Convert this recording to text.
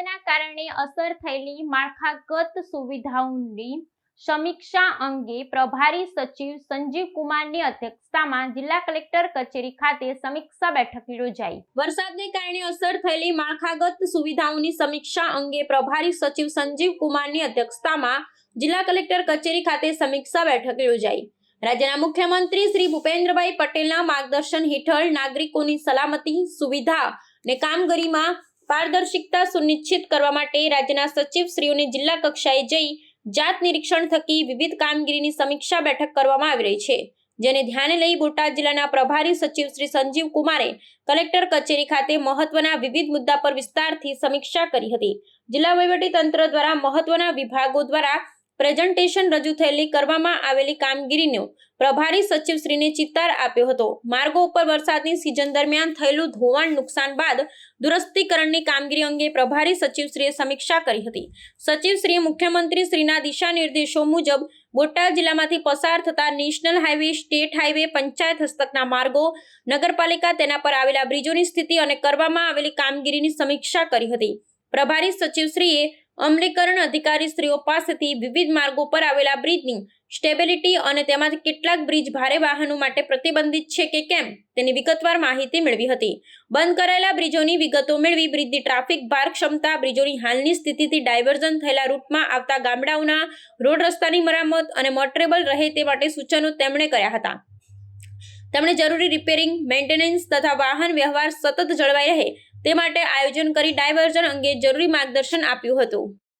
વરસાદના કારણે અસર થયેલી માળખાગત સુવિધાઓની સમીક્ષા અંગે પ્રભારી સચિવ સંજીવ કુમારની અધ્યક્ષતામાં જિલ્લા કલેક્ટર કચેરી ખાતે સમીક્ષા બેઠક યોજાઈ. વરસાદને કારણે અસર થયેલી માળખાગત સુવિધાઓની સમીક્ષા અંગે પ્રભારી સચિવ સંજીવ કુમારની અધ્યક્ષતામાં જિલ્લા કલેક્ટર કચેરી ખાતે સમીક્ષા બેઠક યોજાઈ. રાજ્યના મુખ્યમંત્રી શ્રી ભૂપેન્દ્રભાઈ પટેલના માર્ગદર્શન હેઠળ નાગરિકોની સલામતી, સુવિધા ને કામગીરીમાં પારદર્શિકતા સુનિશ્ચિત કરવા માટે રાજ્યના સચિવશ્રીઓને જિલ્લા કક્ષાએ જઈ જાત નિરીક્ષણ થકી વિવિધ કામગીરીની સમીક્ષા બેઠક કરવામાં આવી રહી છે, જેને ધ્યાને લઈ બોટાદ જિલ્લાના પ્રભારી સચિવ શ્રી સંજીવ કુમારે કલેક્ટર કચેરી ખાતે મહત્વના વિવિધ મુદ્દા પર વિસ્તારથી સમીક્ષા કરી હતી. જિલ્લા વહીવટી તંત્ર દ્વારા મહત્વના વિભાગો દ્વારા પ્રેઝન્ટેશન રજૂ થયેલી કરવામાં આવેલી કામગીરીનો પ્રભારી સચિવશ્રીને ચિત્તાર આપ્યો હતો. માર્ગો ઉપર વરસાદની સિઝન દરમિયાન થયેલું ધોવાણ નુકસાન બાદ દુરસ્તીકરણની કામગીરી અંગે પ્રભારી સચિવશ્રીએ સમીક્ષા કરી હતી. સચિવશ્રીએ મુખ્યમંત્રી શ્રીના દિશા નિર્દેશો મુજબ બોટાદ જિલ્લામાંથી પસાર થતા national highway state highway panchayat હસ્તકના માર્ગો, નગરપાલિકા તેના પર આવેલા બ્રિજોની સ્થિતિ અને કરવામાં આવેલી કામગીરીની સમીક્ષા કરી હતી. પ્રભારી સચિવશ્રીએ અમલીકરણ અધિકારીશ્રીઓ પાસેથી વિવિધ માર્ગો પર આવેલા બ્રિજની સ્ટેબિલિટી અને તેમાંથી કેટલાક બ્રિજ ભારે વાહનો માટે પ્રતિબંધિત છે કે કેમ, તેની વિગતવાર માહિતી મેળવી હતી. બંધ કરાયેલા બ્રિજોની વિગતો મેળવી બ્રિજની ટ્રાફિક ભાર ક્ષમતા, બ્રિજોની હાલની સ્થિતિથી ડાયવર્ઝન થયેલા રૂટમાં આવતા ગામડાઓના રોડ રસ્તાની મરામત અને મોટરેબલ રહે તે માટે સૂચનો તેમણે કર્યા હતા. તેમણે જરૂરી રિપેરિંગ, મેન્ટેનન્સ તથા વાહન વ્યવહાર સતત જળવાઈ રહે તે માટે આયોજન કરી ડાયવર્ઝન અંગે જરૂરી માર્ગદર્શન આપ્યું હતું.